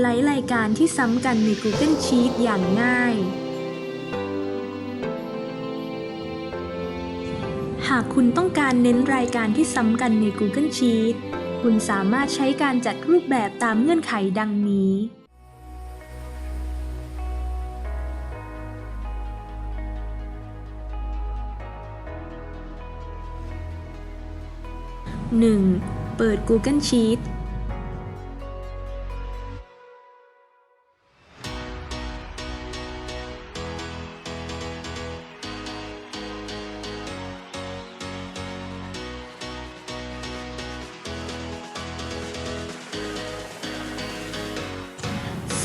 ไลท์รายการที่ซ้ำกันใน Google Sheet อย่างง่าย หากคุณต้องการเน้นรายการที่ซ้ำกันใน Google Sheet คุณสามารถใช้การจัดรูปแบบตามเงื่อนไขดังนี้ 1. เปิด Google Sheet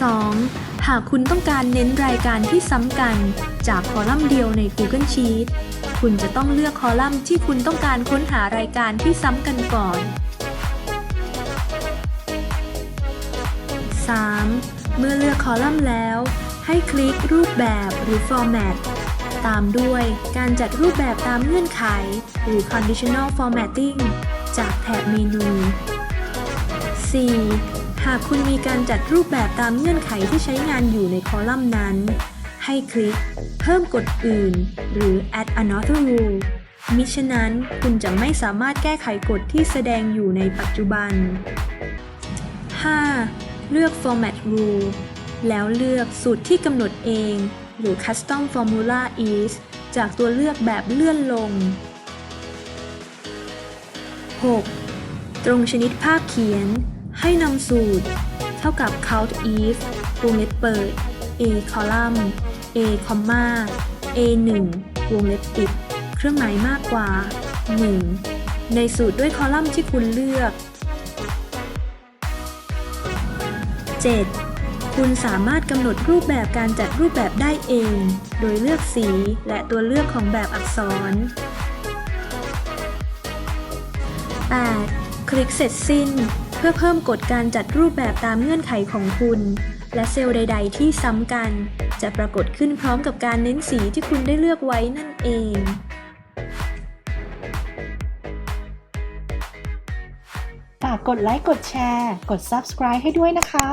2. หากคุณต้องการเน้นรายการที่ซ้ำกันจากคอลัมน์เดียวใน Google Sheet คุณจะต้องเลือกคอลัมน์ที่คุณต้องการค้นหารายการที่ซ้ำกันก่อน 3. เมื่อเลือกคอลัมน์แล้ว ให้คลิกรูปแบบหรือ Format ตามด้วยการจัดรูปแบบตามเงื่อนไข หรือ Conditional Formatting จากแถบเมนู 4. หากคุณมีการจัดรูปแบบตามเงื่อนไขที่ใช้งานอยู่ในคอลัมน์นั้น ให้คลิก เพิ่มกฎอื่น หรือ add another rule มิฉะนั้นคุณจะไม่สามารถแก้ไขกฎที่แสดงอยู่ในปัจจุบัน 5. เลือก format rule แล้วเลือกสูตรที่กำหนดเอง หรือ custom formula is จากตัวเลือกแบบเลื่อนลง 6. ตรงชนิดภาพเขียน ให้นำสูตร เท่ากับ count if วงเล็บเปิด a column a comma a 1วงเล็บปิด เครื่องหมายมากกว่า 1 ในสูตรด้วยคอลัมน์ที่คุณเลือก 7. คุณสามารถกำหนดรูปแบบการจัดรูปแบบได้เอง โดยเลือกสีและตัวเลือกของแบบอักษร 8. คลิกเสร็จสิ้น พื่อเพิ่มกฎการจัดรูปแบบตามเงื่อนไขของคุณ และเซลล์ใด ๆ ที่ซ้ำกัน จะปรากฏขึ้นพร้อมกับการเน้นสีที่คุณได้เลือกไว้นั่นเองฝากกดไลค์กดแชร์ กด Subscribe ให้ด้วยนะคะ